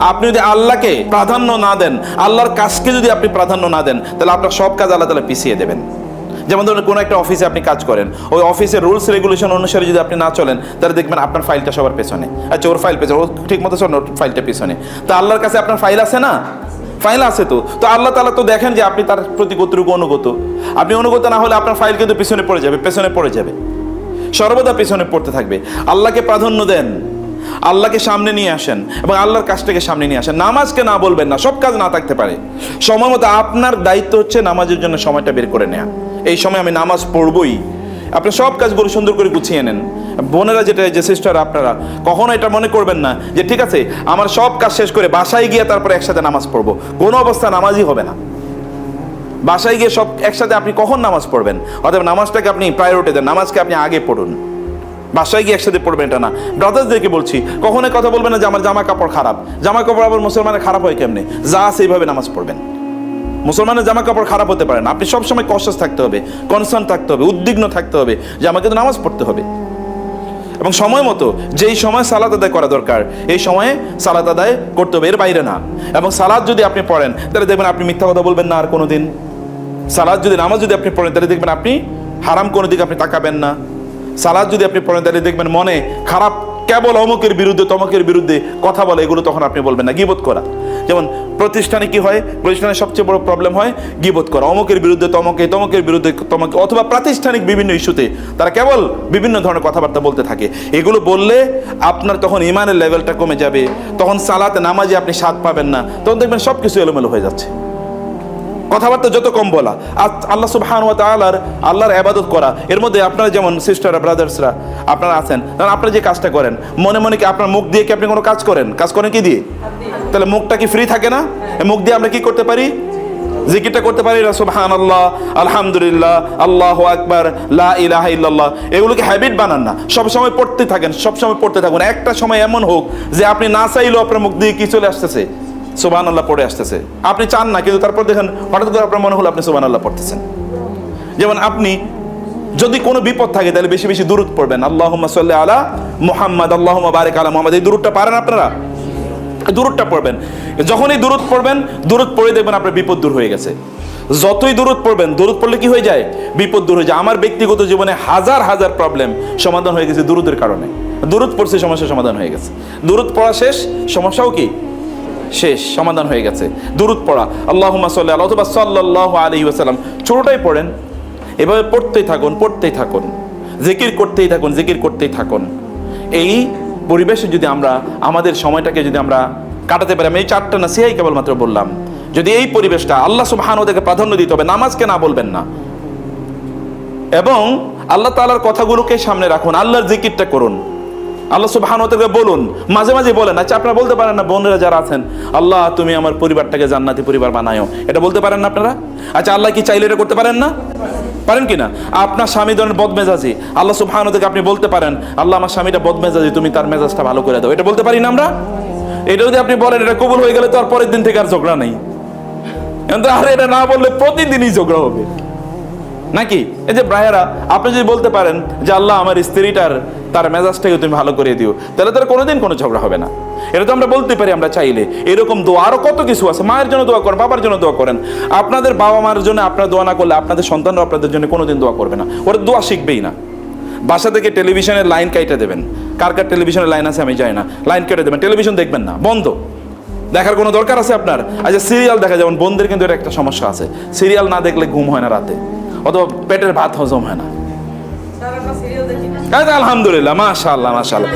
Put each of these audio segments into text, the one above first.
আপনি যদি আল্লাহকে প্রাধান্য না দেন, আল্লাহর কাজকে যদি আপনি প্রাধান্য না দেন, তাহলে আপনার সব কাজ আল্লাহ তালা পিছিয়ে দেবেন। যেমন ধরুন কোনো একটা অফিসে আপনি কাজ করেন, ওই অফিসের রুলস রেগুলেশন অনুসারে যদি আপনি না চলেন, তাহলে দেখবেন আপনার ফাইলটা সবার পেছনে। আচ্ছা ওর ফাইল পেছনে, ও ঠিক মতো চলেন ওর ফাইলটা পিছনে। তা আল্লাহর কাছে আপনার ফাইল আছে না? ফাইল আছে তো। তো আল্লাহ তালা তো দেখেন যে আপনি তার প্রতি কতটুকু অনুগত। আপনি অনুগত না হলে আপনার ফাইল কিন্তু পিছনে পড়ে যাবে, পেছনে পড়ে যাবে। সর্বদা পেছনে পড়তে থাকবে। আল্লাহকে প্রাধান্য দেন। আল্লাহকে সামনে নিয়ে আসেন এবং আল্লাহর কাজটাকে সামনে নিয়ে আসেন। নামাজকে না বলবেন না, সব কাজ না থাকতে পারে। সময় মতো আপনার দায়িত্ব হচ্ছে নামাজের জন্য সময়টা বের করে নেয়া। এই সময় আমি নামাজ পড়বই। আপনি সব কাজগুলো সুন্দর করে গুছিয়ে নেন। বোনেরা যেটা, যে সিস্টার আপনারা, কখনো এটা মনে করবেন না যে, ঠিক আছে, আমার সব কাজ শেষ করে বাসায় গিয়ে তারপরে একসাথে নামাজ পড়ব। কোনো অবস্থা নামাজই হবে না। বাসায় গিয়ে সব একসাথে আপনি কখন নামাজ পড়বেন? অতএব নামাজটাকে আপনি প্রায়োরিটি দেন, নামাজকে আপনি আগে পড়ুন। বাসায় গিয়ে একসাথে পড়বেন এটা না। ব্রাদার্সদেরকে বলছি, কখনোই কথা বলবেন না যে আমার জামা কাপড় খারাপ। জামা কাপড় আবার মুসলমানের খারাপ হয় কেমনে? যা সেইভাবে নামাজ পড়বেন। মুসলমানের জামা কাপড় খারাপ হতে পারে না। আপনি সবসময় কনসাস থাকতে হবে কনসার্ন থাকতে হবে, উদ্বিগ্ন থাকতে হবে যে আমাকে তো নামাজ পড়তে হবে। এবং সময় মতো যেই সময় সালাদ আদায় করা দরকার, এই সময়ে সালাদ আদায় করতে হবে, এর বাইরে না। এবং সালাদ যদি আপনি পড়েন, তাহলে দেখবেন আপনি মিথ্যা কথা বলবেন না আর কোনো দিন সালাদ যদি, নামাজ যদি আপনি পড়েন, তাহলে দেখবেন আপনি হারাম কোনো দিকে আপনি তাকাবেন না। সালাদ যদি আপনি পড়েন, তাহলে দেখবেন মনে খারাপ কেবল অমুকের বিরুদ্ধে, তমকের বিরুদ্ধে কথা বলে, এগুলো তখন আপনি বলবেন না। গিবোধ করা। যেমন প্রতিষ্ঠানে কি হয়? প্রতিষ্ঠানের সবচেয়ে বড় প্রবলেম হয় গিবোধ করা। অমুকের বিরুদ্ধে তমকে, তমকের বিরুদ্ধে তমকে, অথবা প্রাতিষ্ঠানিক বিভিন্ন ইস্যুতে তারা কেবল বিভিন্ন ধরনের কথাবার্তা বলতে থাকে। এগুলো বললে আপনার তখন ইমানের লেভেলটা কমে যাবে। তখন সালাতে নামাজে আপনি স্বাদ পাবেন না। তখন দেখবেন সব কিছু এলোমেলো হয়ে যাচ্ছে। কথাবার্তা যত কম বলা, আর আল্লাহ সুবহান ওয়া তাআলার, আল্লাহর ইবাদত করা, এর মধ্যে আপনারা যেমন সিস্টাররা ব্রাদার্সরা আপনারা আছেন কারণ আপনারা যে কাজটা করেন, মনে মনে কি আপনার মুখ দিয়ে কি আপনি কোনো কাজ করেন? কাজ করেন কি দিয়ে? তাহলে মুখটা কি ফ্রি থাকে না? মুখ দিয়ে আমরা কি করতে পারি? জিকিরটা করতে পারি না সুবহান আল্লাহ আলহামদুলিল্লাহ, আল্লাহ আকবার, লা ইলাহা ইল্লাল্লাহ, এগুলোকে হ্যাবিট বানান না। সব সময় পড়তে থাকেন, সব সময় পড়তে থাকুন। একটা সময় এমন হোক যে আপনি না চাইলেও আপনার মুখ দিয়ে কি চলে আসতেছে। সুবান আল্লাহ পড়ে আসতেছে। আপনি চান না, কিন্তু তারপর দেখেন হঠাৎ করে আপনার মনে হলো আপনি সুবান আল্লাহ পড়তেছেন। যেমন আপনি যদি কোনো বিপদ থাকে, তাহলে বেশি বেশি দূরত পড়বেন। আল্লাহ সাল্লাহ আলা মোহাম্মদ আল্লাহ বারেক আলা মোহাম্মদ। এই দূরতটা পারেন আপনারা? দূরতটা পড়বেন। যখনই দূরত পড়বেন দূরত পড়ে দেখবেন আপনার বিপদ দূর হয়ে গেছে। যতই দূরত পড়বেন দূরত পড়লে কি হয়ে যায়? বিপদ দূর হয়ে যায়। আমার ব্যক্তিগত জীবনে হাজার হাজার প্রবলেম সমাধান হয়ে গেছে দূরতের কারণে। দূরত পড়ছে সমস্যা সমাধান হয়ে গেছে। দূরত পড়া শেষ, সমস্যাও কি? শেষ, সমাধান হয়ে গেছে। দূরত পড়া আল্লাহ সাল্লাহ অথবা সাল্লাহ আলী ওয়াসাল্লাম ছোটটাই পড়েন, এভাবে পড়তেই থাকুন পড়তেই থাকুন। জিকির করতেই থাকুন, জিকির করতেই থাকুন। এই পরিবেশে যদি আমরা, আমাদের সময়টাকে যদি আমরা কাটাতে পারি, আমি এই চারটা না সিয়াই কেবলমাত্র বললাম। যদি এই পরিবেশটা আল্লাহ সুবাহান ওদেরকে প্রাধান্য দিতে হবে, নামাজকে না বলবেন না। এবং আল্লাহ তালার কথাগুলোকে সামনে রাখুন, আল্লাহর জিকিরটা করুন। আল্লাহ সুবহান ওদেরকে বলুন, মাঝে মাঝে বলেন আচ্ছা আপনারা বলতে পারেন না, বোনেরা যারা আছেন, আল্লাহ তুমি আমার পরিবারটাকে জান্নাতি পরিবার এটা বলতে পারেন না আপনারা? আচ্ছা আল্লাহ কি চাইলে এটা করতে পারেন না? পারেন কি না? আপনার স্বামী ধরেন বদমেজাজি। আল্লাহ সুবহান থেকে আপনি বলতে পারেন, আল্লাহ আমার স্বামীটা বদমেজাজি, তুমি তার মেজাজটা ভালো করে দাও। এটা বলতে পারি না আমরা? এটা যদি আপনি বলেন, এটা কবুল হয়ে গেলে তো আর পরের দিন থেকে আর ঝগড়া নেই। আর এটা না বললে প্রতিদিনই ঝগড়া হবে। নাকি? এই যে ব্রাহেরা আপনি যদি বলতে পারেন যে আল্লাহ আমার স্ত্রীটার, তার মেজাজটাকে তুমি ভালো করে দিও, তাহলে তার কোনোদিন কোনো ঝগড়া হবে না। এটা তো আমরা বলতে পারি আমরা চাইলে। এরকম দোয়া আরও কত কিছু আছে। মায়ের জন্য দোয়া করেন, বাবার জন্য দোয়া করেন। আপনাদের বাবা মার জন্য আপনার দোয়া না করলে আপনাদের সন্তানরা আপনাদের জন্য কোনোদিন দোয়া করবে না। ওরা দোয়া শিখবেই না। বাসা থেকে টেলিভিশনের লাইন কাইটে দেবেন। কার কার টেলিভিশনের লাইন আছে আমি জানি না। লাইন কেটে দেবেন। টেলিভিশন দেখবেন না। বন্ধ। দেখার কোনো দরকার আছে আপনার? আচ্ছা সিরিয়াল দেখা যেমন বোনদের কিন্তু এটা একটা সমস্যা আছে। সিরিয়াল না দেখলে ঘুম হয় না রাতে। অথবা পেটের ভাত হজম হয় না। আলহামদুলিল্লাহ, মাশাআল্লাহ মাশাআল্লাহ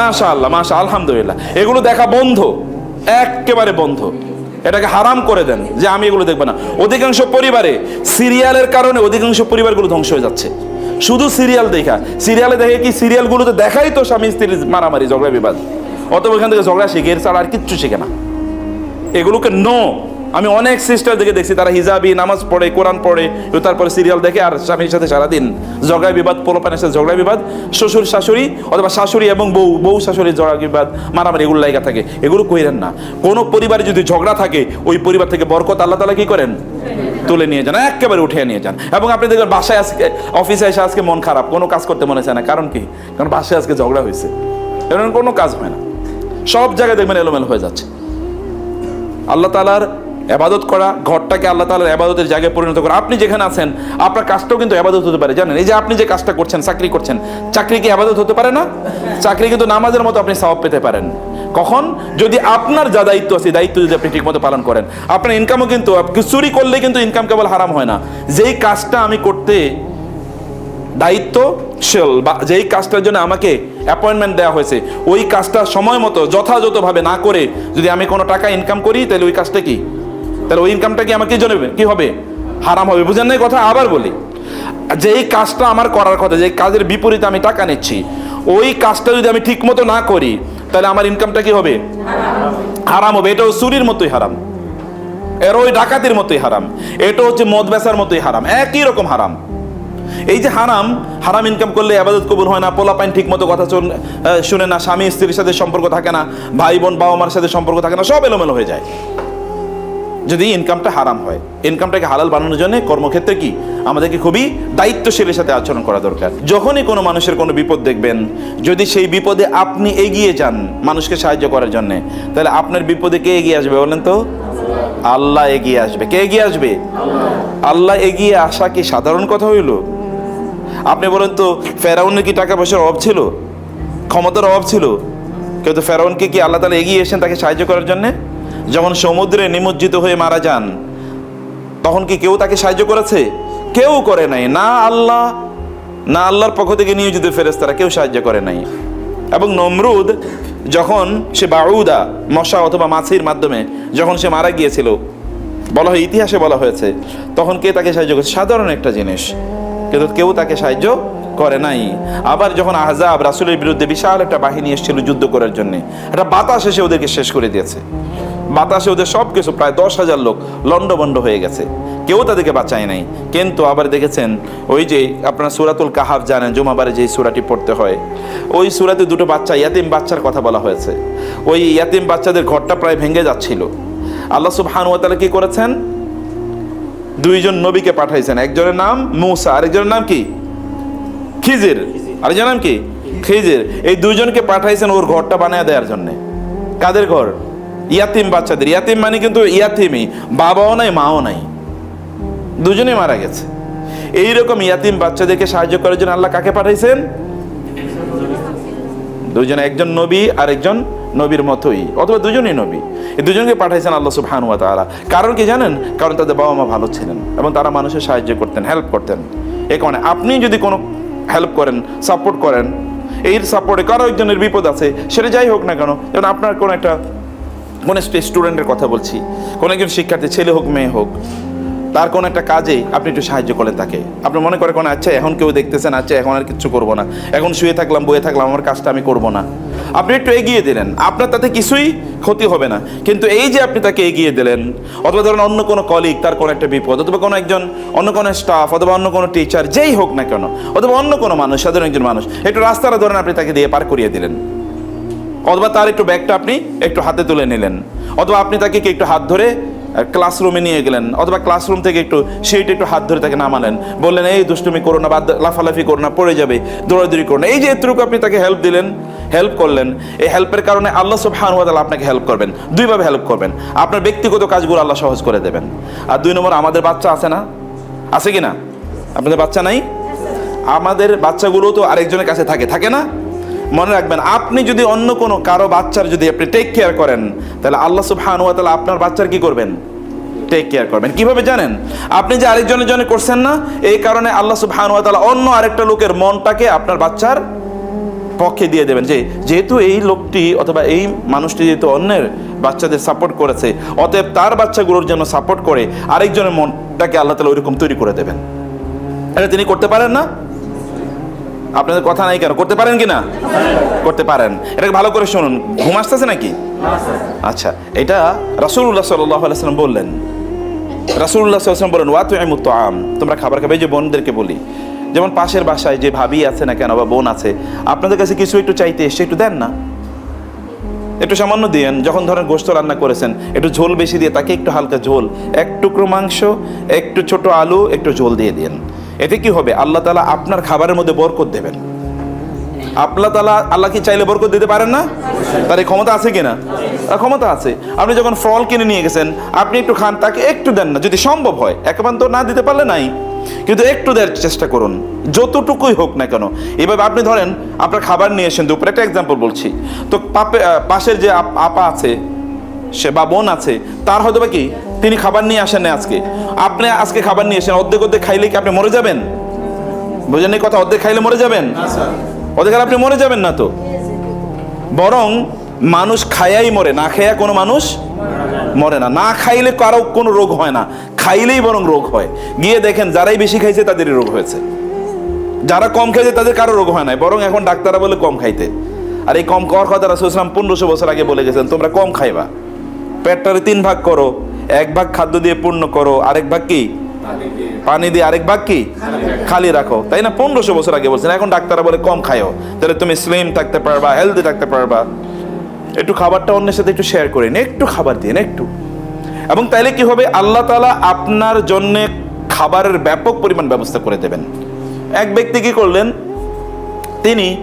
মাশাআল্লাহ মাশা আলহামদুলিল্লাহ। এগুলো দেখা বন্ধ, একেবারে বন্ধ। এটাকে হারাম করে দেন, যে আমি এগুলো দেখব না। অধিকাংশ পরিবারে সিরিয়ালের কারণে অধিকাংশ পরিবারগুলো ধ্বংস হয়ে যাচ্ছে। শুধু সিরিয়াল দেখা, সিরিয়ালে দেখে কি সিরিয়ালগুলোতে দেখাই তো স্বামী স্ত্রীর মারামারি, ঝগড়া, বিবাদ? অত ওখান থেকে ঝগড়া শিখে, এর ছাড়া আর কিচ্ছু শিখে না। এগুলোকে নো আমি অনেক সিস্টার দেখে দেখছি, তারা হিজাবি, নামাজ পড়ে, কোরআন পড়ে তারপরে সিরিয়াল দেখে, আর স্বামীর সাথে সারাদিন ঝগড়া বিবাদ, পোলোপানের সাথে ঝগড়া বিবাদ, শ্বশুর, শাশুড়ি অথবা শাশুড়ি এবং বউ বউ শাশুড়ির ঝগড়া বিবাদ, মারামারি, এগুলো লাইগা থাকে, এগুলো কইরেন না। কোনো পরিবারে যদি ঝগড়া থাকে, ওই পরিবার থেকে বরকত আল্লাহ তালা কি করেন? তুলে নিয়ে যান, একেবারে উঠে নিয়ে যান। এবং আপনি দেখবেন বাসায় আজকে, অফিসে এসে আজকে মন খারাপ, কোনো কাজ করতে মনে চায় না। কারণ কি? কারণ বাসায় আজকে ঝগড়া হয়েছে এরকম কোনো কাজ হয় না। সব জায়গায় দেখবেন এলোমেলো হয়ে যাচ্ছে। আল্লাহ তালার আবাদত করা, ঘরটাকে আল্লাহ তালার আবাদতের জায়গায় পরিণত করা। আপনি যেখানে আছেন, আপনার কাজটাও কিন্তু আবাদত হতে পারে, জানেন? এই যে আপনি যে কাজটা করছেন, চাকরি করছেন, চাকরি কি আবাদত হতে পারে না? চাকরি কিন্তু নামাজের মতো আপনি সওয়াব পেতে পারেন। কখন? যদি আপনার যা দায়িত্ব আছে দায়িত্ব যদি আপনি ঠিকমতো পালন করেন। আপনার ইনকামও কিন্তু, চুরি করলে কিন্তু ইনকাম কেবল হারাম হয় না। যেই কাজটা আমি করতে, দায়িত্বশীল বা যেই কাজটার জন্য আমাকে অ্যাপয়েন্টমেন্ট দেওয়া হয়েছে, ওই কাজটা সময় মতো, যথাযথভাবে না করে যদি আমি কোনো টাকা ইনকাম করি, তাহলে ওই কাজটা কি? তাহলে ওই ইনকামটা কি আমাকে জন্য কি হবে? হারাম হবে। বুঝেন না এই কথা? আবার বলি। যেই কাজটা আমার করার কথা, যে কাজের বিপরীতে আমি টাকা নিচ্ছি, ওই কাজটা যদি আমি ঠিক মতো না করি, তাহলে আমার ইনকামটা কি হবে? হারাম হবে। এটাও চুরির মতোই হারাম। এর ওই ডাকাতির মতোই হারাম। এটা হচ্ছে মদ বেচার মতোই হারাম। একই রকম হারাম। এই যে হারাম হারাম ইনকাম করলে আবাদত কবুল হয় না পোলা পাইন ঠিক মতো কথা শুনে না, স্বামী স্ত্রীর সাথে সম্পর্ক থাকে না, ভাই বোন বাবা মার সাথে সম্পর্ক থাকে না, সব এলোমেলো হয়ে যায়। যদি ইনকামটা হারাম হয়। ইনকামটাকে হালাল বানানোর জন্য কর্মক্ষেত্রে কি? আমাদেরকে খুবই দায়িত্বশীলের সাথে আচরণ করা দরকার। যখনই কোনো মানুষের কোনো বিপদ দেখবেন, যদি সেই বিপদে আপনি এগিয়ে যান মানুষকে সাহায্য করার জন্য, তাহলে আপনার বিপদে কে এগিয়ে আসবে বলেন তো? আল্লাহ এগিয়ে আসবে। কে এগিয়ে আসবে? আল্লাহ এগিয়ে আসা কি সাধারণ কথা হইল? আপনি বলেন তো, ফেরাউনের কি টাকা পয়সার অভাব ছিল? ক্ষমতার অভাব ছিল? কিন্তু ফেরাউনকে কি আল্লাহ তালা এগিয়ে এসেছেন তাকে সাহায্য করার জন্যে? যখন সমুদ্রে নিমজ্জিত হয়ে মারা যান, তখন কি কেউ তাকে সাহায্য করেছে? কেউ করে নাই। না আল্লাহ, না আল্লাহর পক্ষ থেকে নিয়োজিত ফেরেস্তারা কেউ সাহায্য করে নাই। এবং নমরুদ যখন সে বাউদা, মশা অথবা মাছির মাধ্যমে যখন সে মারা গিয়েছিল, বলা হয় ইতিহাসে বলা হয়েছে, তখন কে তাকে সাহায্য করেছে? সাধারণ একটা জিনিস। কিন্তু কেউ তাকে সাহায্য করে নাই। আবার যখন আহজাব রাসুলের বিরুদ্ধে বিশাল একটা বাহিনী এসেছিল যুদ্ধ করার জন্য, একটা বাতাস এসে ওদেরকে শেষ করে দিয়েছে। বাতাসে ওদের সব কিছু প্রায় দশ হাজার লোক লন্ডবন্ড হয়ে গেছে। কেউ তাদেরকে বাঁচায় নাই। কিন্তু আবার দেখেছেন, ওই যে আপনারা সুরাতুল কাহাব জানেন, জুমাবারে যে সুরাটি পড়তে হয়, ওই সুরাতে দুটো বাচ্চা, ইয়াতিম বাচ্চার কথা বলা হয়েছে। ওই ইয়াতিম বাচ্চাদের ঘরটা প্রায় ভেঙে যাচ্ছিল। আল্লাহ সুবহান ওয়া তাআলা কি করেছেন? দুইজন নবীকে পাঠাইছেন। একজনের নাম মূসা, আরেকজনের নাম কি? খিজির। আরেকজনের নাম কি? খিজির। এই দুইজনকে পাঠাইছেন ওর ঘরটা বানিয়ে দেওয়ার জন্য। কাদের ঘর? ইয়াতিম বাচ্চাদের, ইয়াতিম মানে কিন্তু ইয়াতিমই, বাবাও নাই, মাও নাই। দুজনেই মারা গেছে। এইরকম ইয়াতিম বাচ্চাদেরকে সাহায্য করার জন্য আল্লাহ কাকে পাঠাইছেন? দুজন একজন নবী আর একজন নবীর মতোই, অথবা দুজনই নবী। এই দুজনকে পাঠাইছেন আল্লাহ ওয়া তাআলা। কারণ কি জানেন? কারণ তাদের বাবা মা ভালো ছিলেন এবং তারা মানুষের সাহায্য করতেন হেল্প করতেন। এই কারণে আপনি যদি কোনো হেল্প করেন সাপোর্ট করেন এই সাপোর্টে কারও একজনের বিপদ আছে, সেটা যাই হোক না কেন, যেমন আপনার কোনো একটা কোনো স্টুডেন্টের কথা বলছি। কোনো একজন শিক্ষার্থী, ছেলে হোক, মেয়ে হোক, তার কোনো একটা কাজে আপনি একটু সাহায্য করেন তাকে। আপনি মনে করে কোনো আচ্ছা এখন কেউ দেখতেছেন আচ্ছা এখন আর কিছু করব না। এখন শুয়ে থাকলাম, বয়ে থাকলাম, আমার কাজটা আমি করব না। আপনি একটু এগিয়ে দিলেন। আপনার তাতে কিছুই ক্ষতি হবে না। কিন্তু এই যে আপনি তাকে এগিয়ে দিলেন, অথবা ধরেন অন্য কোনো কলিগ তার কোনো একটা বিপদ, অথবা কোনো একজন, অন্য কোনো স্টাফ অথবা অন্য কোনো টিচার যেই হোক না কেন, অথবা অন্য কোনো মানুষ, সাধারণ একজন মানুষ, একটু রাস্তাটা ধরেন আপনি তাকে দিয়ে পার করিয়ে দিলেন। অথবা তার একটু ব্যাগটা আপনি একটু হাতে তুলে নিলেন। অথবা আপনি তাকে কি একটু হাত ধরে ক্লাসরুমে নিয়ে গেলেন অথবা ক্লাসরুম থেকে একটু সেইটা একটু হাত ধরে তাকে নামালেন বললেন এই দুষ্টুমি করো না বা লাফালাফি করো না পড়ে যাবে দৌড়াদৌড়ি করো না। এই যে এতটুকু আপনি তাকে হেল্প দিলেন হেল্প করলেন এই হেল্পের কারণে আল্লাহ সুবহানাহু ওয়া তাআলা আপনাকে হেল্প করবেন। দুইভাবে হেল্প করবেন। আপনার ব্যক্তিগত কাজগুলো আল্লাহ সহজ করে দেবেন। আর দুই নম্বর আমাদের বাচ্চা আছে না? আছে কি না? আপনাদের বাচ্চা নাই? আমাদের বাচ্চাগুলো তো আরেকজনের কাছে থাকে থাকে না? মনে রাখবেন, আপনি যদি অন্য কোনো, কারও বাচ্চার যদি আপনি টেক কেয়ার করেন, তাহলে আল্লাহ সুবহান ওয়া তাআলা আপনার বাচ্চার কি করবেন? টেক কেয়ার করবেন। কীভাবে জানেন? আপনি যে আরেকজনের জন্য করছেন না, এই কারণে আল্লাহ সুবহান ওয়া তাআলা অন্য আরেকটা লোকের মনটাকে আপনার বাচ্চার পক্ষে দিয়ে দেবেন। যে, যেহেতু এই লোকটি অথবা এই মানুষটি যেহেতু অন্যের বাচ্চাদের সাপোর্ট করেছে, অতএব তার বাচ্চাগুলোর জন্য সাপোর্ট করে আরেকজনের মনটাকে আল্লাহ তালা ওইরকম তৈরি করে দেবেন। এটা তিনি করতে পারেন না? আপনাদের কথা নাই কেন? করতে পারেন কি না করতে পারেন। এটাকে ভালো করে শুনুন। ঘুম আসতেছে নাকি? আচ্ছা এটা রাসুল্লাহ সাল্লাম বললেন। রাসুল্লাহ সাল্লাম বলেন ওয়া তুই মুক্ত আম তোমরা খাবার খাবে যে বোনদেরকে বলি। যেমন পাশের বাসায় যে ভাবি আছে না কেন, বা বোন আছে, আপনাদের কাছে কিছু একটু চাইতে এসে একটু দেন না? একটু সামান্য দিয়েন। যখন ধরেন গোস্ত রান্না করেছেন, একটু ঝোল বেশি দিয়ে তাকে একটু হালকা ঝোল, এক টুকরো মাংস, একটু ছোট আলু, একটু ঝোল দিয়ে দিন এতে কি হবে? আল্লাহ তালা আপনার খাবারের মধ্যে বরকত দেবেন। আল্লাহ তালা আল্লাহ কি চাইলে বরকত দিতে পারেন না? তার এই ক্ষমতা আছে কিনা? ক্ষমতা আছে। আপনি যখন ফল কিনে নিয়ে গেছেন, আপনি একটু খান, তাকে একটু দেন না। যদি সম্ভব হয় একেবারে তো না দিতে পারলে নাই। কিন্তু একটু দেওয়ার চেষ্টা করুন। যতটুকুই হোক না কেন। এভাবে আপনি ধরেন, আপনার খাবার নিয়ে এসেন দুপুরে। একটা এক্সাম্পল বলছি। তো পাপে পাশের যে আপা আছে, সে বা বোন আছে, তার হয়তো বা কি তিনি খাবার নিয়ে আসেন না আজকে। আপনি আজকে খাবার নিয়ে এসেন অর্ধেক অর্ধেক খাইলে কি আপনি মরে যাবেন? বুঝেন এই কথা অর্ধেক খাইলে মরে যাবেন? অর্ধেক আপনি মরে যাবেন না তো? বরং মানুষ খায়াই মরে না খাইয়া কোনো মানুষ মরে না। না খাইলে কারও কোনো রোগ হয় না খাইলেই বরং রোগ হয়। গিয়ে দেখেন যারাই বেশি খাইছে তাদেরই রোগ হয়েছে। যারা কম খাইছে তাদের কারও রোগ হয় না বরং এখন ডাক্তাররা বলে কম খাইতে। আর এই কম খাওয়ার কথা রাসুলাম পনেরোশো বছর আগে বলে গেছেন তোমরা কম খাইবা। পেটটারে তিন ভাগ করো এক ভাগ খাদ্য দিয়ে পূর্ণ করো, আরেক ভাগ কি? পানি দিয়ে আরেক ভাগ কি? খালি রাখো। তাই না? পনেরোশো বছর আগে বলছেন, এখন ডাক্তাররা বলে কম খাইও তাহলে তুমি স্লিম থাকতে পারবা হেলদি থাকতে পারবা। একটু খাবারটা অন্যের সাথে একটু শেয়ার করে একটু খাবার দিন একটু। এবং তাইলে কি হবে? আল্লাহ তালা আপনার জন্য খাবারের ব্যাপক পরিমাণ ব্যবস্থা করে দেবেন। এক ব্যক্তি কি করলেন? তিনি,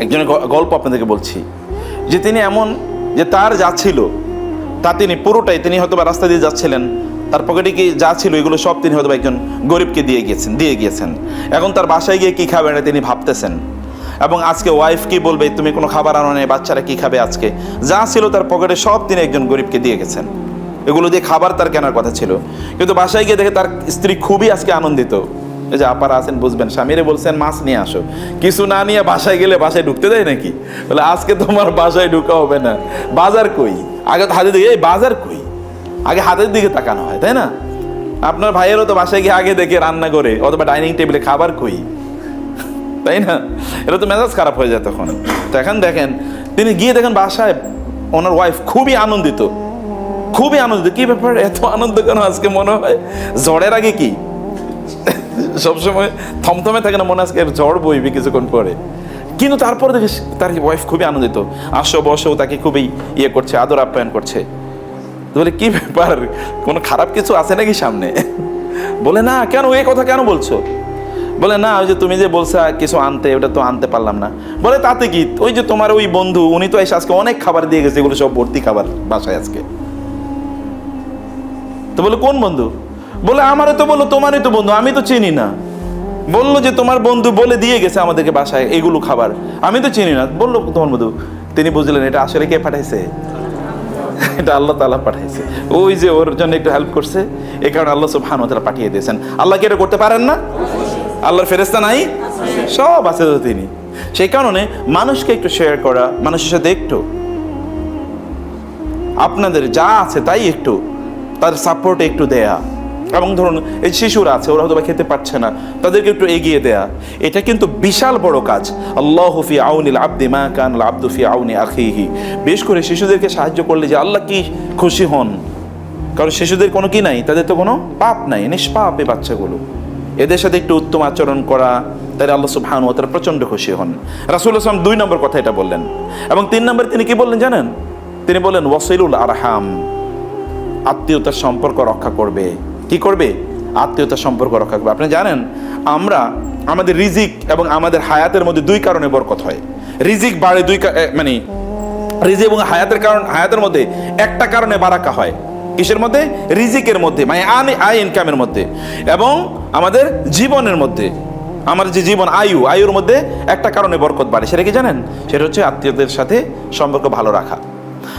একজনের গল্প আপনাদেরকে বলছি। যে তিনি এমন, যে তার যা ছিল তা তিনি পুরোটাই তিনি হয়তো বা রাস্তা দিয়ে যাচ্ছিলেন। তার পকেটে কি যা ছিল এগুলো সব তিনি হয়তো একজন গরিবকে দিয়ে গিয়েছেন দিয়ে গিয়েছেন। এখন তার বাসায় গিয়ে কী খাবেন এটা তিনি ভাবতেছেন। এবং আজকে ওয়াইফ কি বলবে, তুমি কোনো খাবার আনো নেই, বাচ্চারা কী খাবে আজকে? যা ছিল তার পকেটে সব তিনি একজন গরিবকে দিয়ে গেছেন। এগুলো দিয়ে খাবার তার কেনার কথা ছিল। কিন্তু বাসায় গিয়ে দেখে তার স্ত্রী খুবই আজকে আনন্দিত। যে আপারা আছেন, বুঝবেন, স্বামীরে বলছেন, মাছ নিয়ে আসো। কিছু না নিয়ে বাসায় গেলে বাসায় ঢুকতে দেয় নাকি? বলে, আজকে তোমার বাসায় ঢুকা হবে না। বাজার কই? আগে হাতের দিকে, এই বাজার কই? আগে হাতের দিকে তাকানো হয়, তাই না? আপনার ভাইয়েরও তো বাসায় গিয়ে আগে দেখে রান্না করে, অথবা ডাইনিং টেবিলে খাবার কই? তাই না? এটা তো মেজাজ খারাপ হয়ে যায় তখন। তো এখন দেখেন, তিনি গিয়ে দেখেন বাসায় ওনার ওয়াইফ খুবই আনন্দিত। খুবই আনন্দিত। কি ব্যাপার? এত আনন্দ কেন আজকে মনে হয়? ঝড়ের আগে কি? সবসময় থমথমে থাকে না, মনে আজকে ঝড় বইবে কিছুক্ষণ পরে। কিন্তু তারপরে দেখে তার ওয়াইফ খুবই আনন্দিত। আসো, বসো, তাকে খুবই ইয়ে করছে, আদর আপ্যায়ন করছে। বলে, কি ব্যাপার? কোনো খারাপ কিছু আছে নাকি সামনে? বলে, না, কেন? এই কথা কেন বলছো? বলে, না, ওই যে তুমি যে বলছো কিছু আনতে, ওটা তো আনতে পারলাম না। বলে, তাতে কি? ওই যে তোমার ওই বন্ধু, উনি তো এসে আজকে অনেক খাবার দিয়ে গেছে, এগুলো সব ভর্তি খাবার বাসায় আজকে। তো বলে, কোন বন্ধু? বলে আমারও তো বলল, তোমারই তো বন্ধু, আমি তো চিনি না। বলল যে, তোমার বন্ধু বলে দিয়ে গেছে আমাদেরকে বাসায় এগুলো খাবার। আমি তো চিনি না। বলল, তোমার বন্ধু, তিনি বুঝলেন, এটা আসলে কে পাঠাইছে? এটা আল্লাহ তাআলা পাঠাইছে। ওই যে, ওর জন্য একটু হেল্প করছে এই কারণে আল্লাহ সব ওয়া তাআলা পাঠিয়ে দিয়েছেন। আল্লাহ কি এটা করতে পারেন না? আল্লাহর ফেরেশতা নাই? সব আছে তো তিনি। সেই কারণে মানুষকে একটু শেয়ার করা, মানুষের সাথে একটু। আপনাদের যা আছে তাই একটু, তার সাপোর্ট একটু দেয়া। এবং ধরুন, এই শিশুরা আছে, ওরা হয়তো খেতে পারছে না, তাদেরকে একটু এগিয়ে দেয়া, এটা কিন্তু বিশাল বড় কাজ। আল্লাহ ফি আউনিল আব্দি মা কান আব্দু ফি আউনি আখিহি। বেশ করে শিশুদেরকে সাহায্য করলে যে আল্লাহ কি খুশি হন। কারণ শিশুদের কোনো কি নাই, তাদের তো কোনো পাপ নাই, নিষ্পাপ এই বাচ্চাগুলো। এদের সাথে একটু উত্তম আচরণ করা, তাহলে আল্লাহ সুবহান ও তারা প্রচণ্ড খুশি হন। রাসুল আসলাম দুই নম্বর কথা এটা বললেন। এবং তিন নম্বর তিনি কি বললেন জানেন? তিনি বললেন, ওয়াসিলুল আরহাম, আত্মীয়তার সম্পর্ক রক্ষা করবে। কি করবে? আত্মীয়তার সম্পর্ক রক্ষা করবে। আপনি জানেন, আমরা আমাদের রিজিক এবং আমাদের হায়াতের মধ্যে দুই কারণে বরকত হয়। রিজিক বাড়ে দুই মানে রিজিক এবং হায়াতের কারণ, হায়াতের মধ্যে একটা কারণে বারাকা হয়। কিসের মধ্যে? রিজিকের মধ্যে মানে আনি আই ইনকামের মধ্যে। এবং আমাদের জীবনের মধ্যে, আমার যে জীবন, আয়ু, আয়ুর মধ্যে একটা কারণে বরকত বাড়ে। সেটা কি জানেন? সেটা হচ্ছে আত্মীয়দের সাথে সম্পর্ক ভালো রাখা।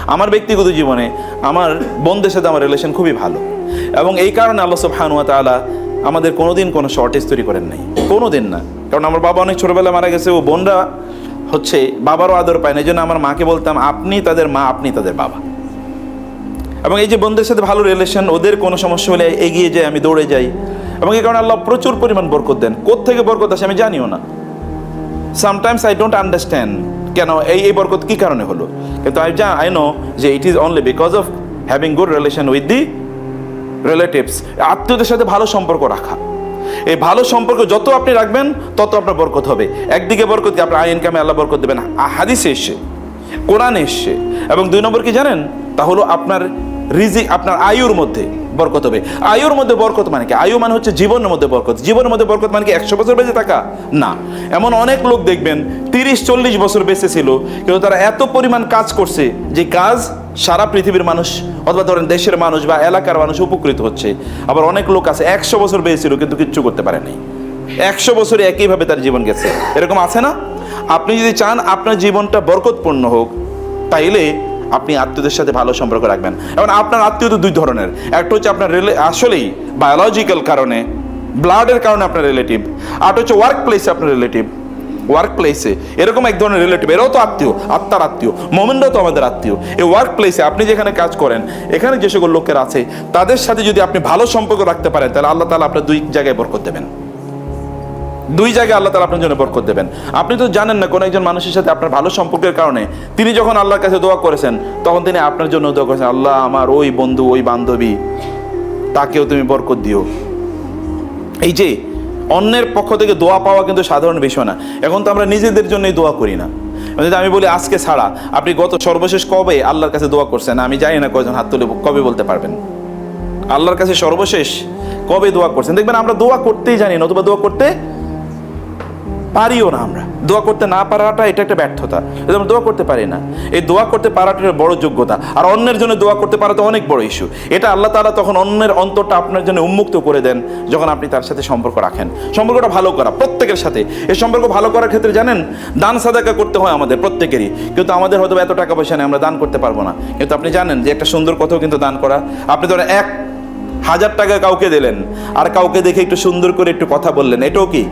আমার ব্যক্তিগত জীবনে, আমার বন্ধুদের সাথে আমার রিলেশন খুবই ভালো। এবং এই কারণে আল্লাহ সুবহানাহু ওয়া তাআলা আমাদের কোনোদিন কোনো শর্টেজ তৈরি করেন নাই। কোনোদিন না। কারণ আমার বাবা অনেক ছোটবেলায় মারা গেছে, ও বোনরা হচ্ছে বাবারও আদর পায় না। এই জন্য আমার মাকে বলতাম, আপনি তাদের মা, আপনি তাদের বাবা। এবং এই যে বন্ধুদের সাথে ভালো রিলেশন ওদের কোনো সমস্যা হলে এগিয়ে যাই, আমি দৌড়ে যাই। এবং এই কারণে আল্লাহ প্রচুর পরিমাণ বরকত দেন। কোত্থেকে বরকত আসে আমি জানিও না। সামটাইমস আই ডোন্ট আন্ডারস্ট্যান্ড কেন এই এই বরকত কি কারণে হলো? কিন্তু আই যা আই নো যে it is only because of having good relation with the relatives আত্মীয়দের সাথে ভালো সম্পর্ক রাখা। এই ভালো সম্পর্ক যত আপনি রাখবেন, তত আপনার বরকত হবে। একদিকে বরকত কি? আপনার আইন কামে আল্লাহ বরকত দেবেন হাদিসে এসছে, কোরআনে এসছে। এবং দুই নম্বর কি জানেন? তা হলো আপনার রিজিক আপনার আয়ুর মধ্যে বরকত হবে। আয়ুর মধ্যে বরকত মানে কি? আয়ু মানে হচ্ছে জীবনের মধ্যে বরকত। জীবনের মধ্যে বরকত মানে কি? একশো বছর বেঁচে থাকা? না। এমন অনেক লোক দেখবেন, তিরিশ, চল্লিশ বছর বেঁচে ছিল, কিন্তু তারা এত পরিমাণ কাজ করছে যে কাজ সারা পৃথিবীর মানুষ অথবা ধরেন দেশের মানুষ বা এলাকার মানুষ উপকৃত হচ্ছে। আবার অনেক লোক আছে, একশো বছর বেঁচে ছিল, কিন্তু কিচ্ছু করতে পারে নাই। একশো বছরে একইভাবে তার জীবন গেছে। এরকম আছে না? আপনি যদি চান আপনার জীবনটা বরকতপূর্ণ হোক, তাইলে আপনি আত্মীয়দের সাথে ভালো সম্পর্ক রাখবেন। এবং আপনার আত্মীয় তো দুই ধরনের। একটা হচ্ছে আপনার রিলে আসলেই বায়োলজিক্যাল কারণে ব্লাডের কারণে আপনার রিলেটিভ আর হচ্ছে ওয়ার্ক প্লেসে আপনার রিলেটিভ ওয়ার্ক প্লেসে এরকম এক ধরনের রিলেটিভ এরাও তো আত্মীয়, আত্মার আত্মীয়। মোমেনরাও তো আমাদের আত্মীয়। এই ওয়ার্ক প্লেসে আপনি যেখানে কাজ করেন, এখানে যে সকল লোকের আছে, তাদের সাথে যদি আপনি ভালো সম্পর্ক রাখতে পারেন, তাহলে আল্লাহ তালা আপনার দুই জায়গায় বরকত দেবেন। দুই জায়গায় আল্লাহ তালা আপনার জন্য বরকত দেবেন। আপনি তো জানেন না কোনো একজন মানুষের সাথে আপনার ভালো সম্পর্কের কারণে তিনি যখন আল্লাহর কাছে দোয়া করেছেন, তখন তিনি আপনার জন্য দোয়া করেছেন, আল্লাহ, আমার ওই বন্ধু, ওই বান্ধবী, তাকেও তুমি বরকত দিও। এই যে, অন্যের পক্ষ থেকে দোয়া পাওয়া কিন্তু সাধারণ বিষয় না। এখন তো আমরা নিজেদের জন্যই দোয়া করি না। যদি আমি বলি, আজকে ছাড়া আপনি গত সর্বশেষ কবে আল্লাহর কাছে দোয়া করছেন? আমি জানি না কয়জন হাত তুলে কবে বলতে পারবেন। আল্লাহর কাছে সর্বশেষ কবে দোয়া করছেন? দেখবেন আমরা দোয়া করতেই জানি না অথবা দোয়া করতে পারিও না আমরা। দোয়া করতে না পারাটা এটা একটা ব্যর্থতা। এটা আমরা দোয়া করতে পারি না। এই দোয়া করতে পারাটা বড় যোগ্যতা। আর অন্যের জন্য দোয়া করতে পারা তো অনেক বড় ইস্যু এটা আল্লাহ তালা তখন অন্যের অন্তরটা আপনার জন্য উন্মুক্ত করে দেন যখন আপনি তার সাথে সম্পর্ক রাখেন। সম্পর্কটা ভালো করা, প্রত্যেকের সাথে। এই সম্পর্ক ভালো করার ক্ষেত্রে জানেন, দান সাদাকা করতে হয় আমাদের প্রত্যেকেরই। কিন্তু আমাদের হয়তো এত টাকা পয়সা নেই, আমরা দান করতে পারব না। কিন্তু আপনি জানেন যে একটা সুন্দর কথাও কিন্তু দান করা। আপনি ধরেন এক হাজার টাকা কাউকে দিলেন, আর কাউকে দেখে একটু সুন্দর করে একটু কথা বললেন, এটাও কি?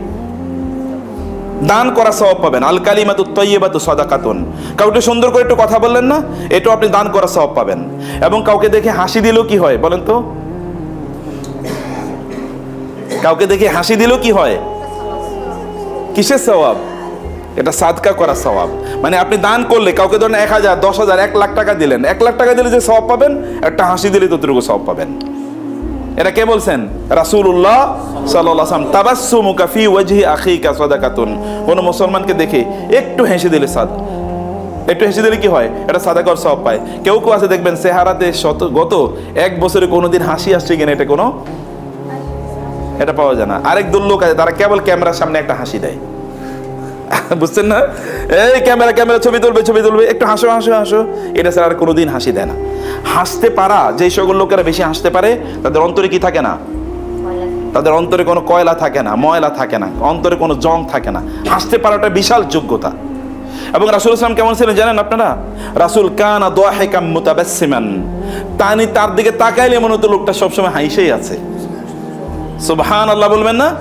দান করা সওয়াব পাবেন। আল কালিমাতু তৈয়বাতু সদাকাতুন। কাউকে সুন্দর করে একটু কথা বললেন না? এটাও আপনি দান করা সওয়াব পাবেন। এবং কাউকে দেখে হাসি দিলেও কি হয় বলেন তো? কাউকে দেখে হাসি দিলেও কি হয়? কিসের সওয়াব? এটা সাদকা করা স্বভাব মানে আপনি দান করলে কাউকে ধরেন এক হাজার, দশ হাজার, এক লাখ টাকা দিলেন। এক লাখ টাকা দিলে যে সওয়াব পাবেন, একটা হাসি দিলে ততটুকু সওয়াব পাবেন। এটা কে বলছেন? রাসূলুল্লাহ সাল্লাল্লাহু আলাইহি ওয়াসাল্লাম। তাবাসসুমুকা ফি ওয়াজহি আখিকা সাদাকাতুন। কোন মুসলমানকে দেখে একটু হেসে দিলে সাদ। একটু হেসে দিলে কি হয়? এটা সাদাকর সব পায়। কেউ কেউ আছে, দেখবেন চেহারাতে শত গত এক বছরে কোনোদিন হাসি আসছে কিনা এটা কোনো এটা পাওয়া যায় না। আরেক দল লোক আছে, তারা কেবল ক্যামেরার সামনে একটা হাসি দেয়। বুঝছেন না? এই ক্যামেরা ক্যামেরা ছবি তুলবে ছবি তুলবে। একটু হাসো হাসো হাসো। এটা স্যার আর কোনোদিন হাসি দেয় না। হাসতে পারা যেই সকল লোকেরা বেশি হাসতে পারে তাদের অন্তরে কি থাকে না? তাদের অন্তরে কোনো কয়লা থাকে না ময়লা থাকে না অন্তরে কোনো জং থাকে না। হাসতে পারাটা বিশাল যোগ্যতা। এবং রাসুল ইসলাম কেমন ছিলেন জানেন আপনারা? রাসুল কানা দোয়াহেকাম মুতাবাসসিমান। তানি তার দিকে তাকাইলে মনে হতো লোকটা সবসময় হাইসেই আছে। সুবহান আল্লাহ বলবেন না?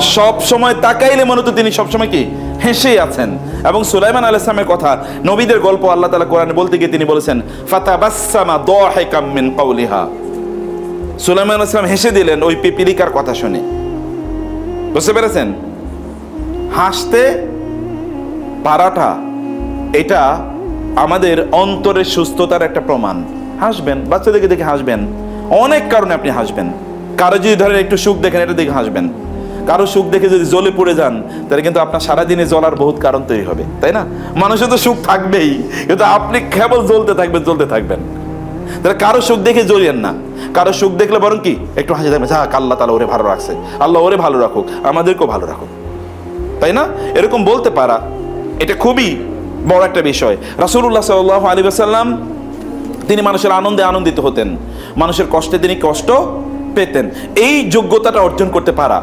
সব সময় তাকাইলে মনে হতো তিনি সবসময় কি হেসেই আছেন। এবং সুলাইমান আল ইসলামের কথা, নবীদের গল্প আল্লাহ তালা কোরআনে বলতে গিয়ে তিনি বলেছেন, ফাতাবাসসামা দাহিকাম মিন কাউলিহা সুলাইমান ইসলাম হেসে দিলেন ওই পিপিলিকার কথা শুনে। বুঝতে পেরেছেন? হাসতে পারাটা, এটা আমাদের অন্তরের সুস্থতার একটা প্রমাণ। হাসবেন, বাচ্চাদেরকে দেখে হাসবেন। অনেক কারণে আপনি হাসবেন। কারও যদি ধরেন একটু সুখ দেখেন, এটা দেখে হাসবেন। কারও সুখ দেখে যদি জ্বলে পড়ে যান, তাহলে কিন্তু আপনার সারাদিনে জ্বলার বহুত কারণ তৈরি হবে, তাই না? মানুষের তো সুখ থাকবেই, কিন্তু আপনি কেবল জ্বলতে থাকবেন জ্বলতে থাকবেন। তাহলে কারও সুখ দেখে জ্বলিয়েন না। কারও সুখ দেখলে বরং কি? একটু হাসি থাকবে, যাক, আল্লাহ তালা ওরে ভালো রাখছে। আল্লাহ ওরে ভালো রাখুক, আমাদেরকেও ভালো রাখুক। তাই না? এরকম বলতে পারা, এটা খুবই বড় একটা বিষয়। রাসুল্লাহ সাল আলী আসাল্লাম তিনি মানুষের আনন্দে আনন্দিত হতেন। মানুষের কষ্টে তিনি কষ্ট পেতেন। এই যোগ্যতাটা অর্জন করতে পারা।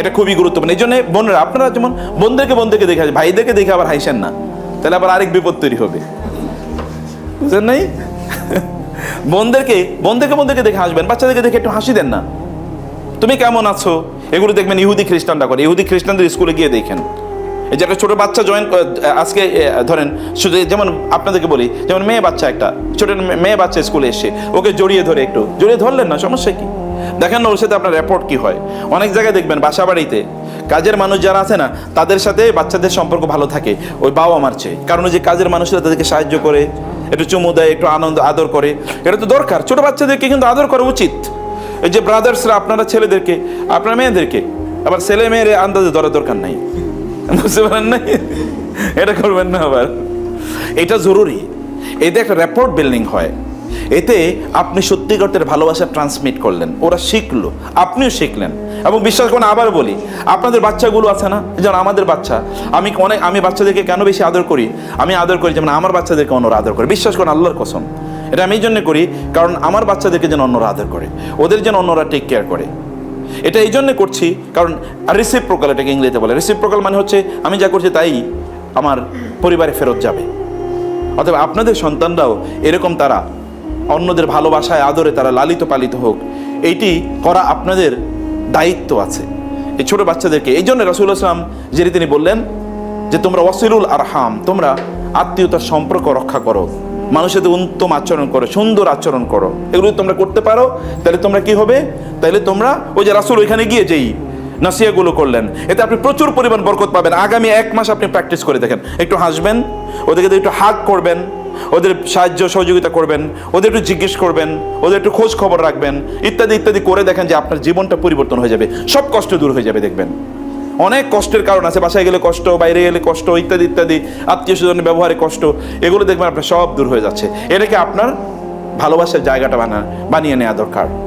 এটা খুবই গুরুত্বপূর্ণ। এই জন্য বোনেরা আপনারা যেমন বোনদেরকে বোনদেরকে দেখে ভাইদেরকে দেখে আবার হাসেন না। তাহলে আবার আরেক বিপদ তৈরি হবে। বুঝলেন নাই? বোনদেরকে বোনদেরকে বোনদেরকে দেখে হাসবেন, বাচ্চাদেরকে দেখে একটু হাসি দেন না। তুমি কেমন আছো? এগুলো দেখবেন ইহুদি খ্রিস্টানরা করে। ইহুদি খ্রিস্টানদের স্কুলে গিয়ে দেখেন। এই যে একটা ছোটো বাচ্চা জয়েন আজকে ধরেন শুধু যেমন আপনাদেরকে বলি, যেমন মেয়ে বাচ্চা একটা, ছোট মেয়ে বাচ্চা স্কুলে এসে, ওকে জড়িয়ে ধরে একটু। জড়িয়ে ধরলেন না, সমস্যা কি? দেখেন না ওর সাথে আপনার রেপোর্ট কি হয়। অনেক জায়গায় দেখবেন বাসা বাড়িতে কাজের মানুষ যারা আছে না, তাদের সাথে বাচ্চাদের সম্পর্ক ভালো থাকে, ওই বাবা মার চেয়ে। কারণ ওই যে কাজের মানুষরা তাদেরকে সাহায্য করে, একটু চুমু দেয়, একটু আনন্দ, আদর করে, এটা তো দরকার। ছোট বাচ্চাদেরকে কিন্তু আদর করা উচিত। এই যে ব্রাদার্সরা আপনারা ছেলেদেরকে, আপনার মেয়েদেরকে, আবার ছেলে মেয়ের আন্দাজে ধরার দরকার নাই। বুঝতে পারেন না এটা করবেন না আবার। এটা জরুরি। এতে একটা রেপোর্ট বিল্ডিং হয়। এতে আপনি সত্যিকারের ভালোবাসা ট্রান্সমিট করলেন। ওরা শিখলো, আপনিও শিখলেন। এবং বিশ্বাস করুন, আবার বলি, আপনাদের বাচ্চাগুলো আছে না? যেমন আমাদের বাচ্চা, আমি অনেক, আমি বাচ্চাদেরকে কেন বেশি আদর করি? আমি আদর করি যেমন আমার বাচ্চাদেরকে অন্যরা আদর করে। বিশ্বাস করুন, আল্লাহর কসম। এটা আমি এই জন্য করি, কারণ আমার বাচ্চাদেরকে যেন অন্যরা আদর করে। ওদের যেন অন্যরা টেক কেয়ার করে। এটা এই জন্য করছি, কারণ রিসিভ প্রকাল এটাকে ইংরেজিতে বলে। রিসিভ প্রকাল মানে হচ্ছে, আমি যা করছি তাই আমার পরিবারে ফেরত যাবে। অথবা আপনাদের সন্তানরাও এরকম তারা। অন্যদের ভালোবাসায়, আদরে তারা লালিত পালিত হোক। এইটি করা আপনাদের দায়িত্ব আছে। এই ছোটো বাচ্চাদেরকে, এই জন্য রাসুল আসলাম যিনি তিনি বললেন যে, তোমরা ওয়াসিলুল আরহাম, তোমরা আত্মীয়তার সম্পর্ক রক্ষা করো মানুষের উত্তম আচরণ করো, সুন্দর আচরণ করো। এগুলো তোমরা করতে পারো, তাহলে তোমরা কি হবে? তাহলে তোমরা ওই যে রাসুল ওইখানে গিয়ে যেই নাসিয়াগুলো করলেন, এতে আপনি প্রচুর পরিমাণ বরকত পাবেন। আগামী এক মাস আপনি প্র্যাকটিস করে দেখেন। একটু হাসবেন, ওদেরকে একটু হাগ করবেন ওদের সাহায্য, সহযোগিতা করবেন, ওদের একটু জিজ্ঞেস করবেন, ওদের একটু খোঁজ খবর রাখবেন, ইত্যাদি ইত্যাদি করে দেখেন যে আপনার জীবনটা পরিবর্তন হয়ে যাবে। সব কষ্ট দূর হয়ে যাবে, দেখবেন। অনেক কষ্টের কারণ আছে, বাসায় গেলে কষ্ট, বাইরে গেলে কষ্ট, ইত্যাদি ইত্যাদি, আত্মীয় স্বজনের ব্যবহারে কষ্ট, এগুলো দেখবেন আপনার সব দূর হয়ে যাচ্ছে। এটাকে আপনার ভালোবাসার জায়গাটা বানা বানিয়ে নেওয়া দরকার।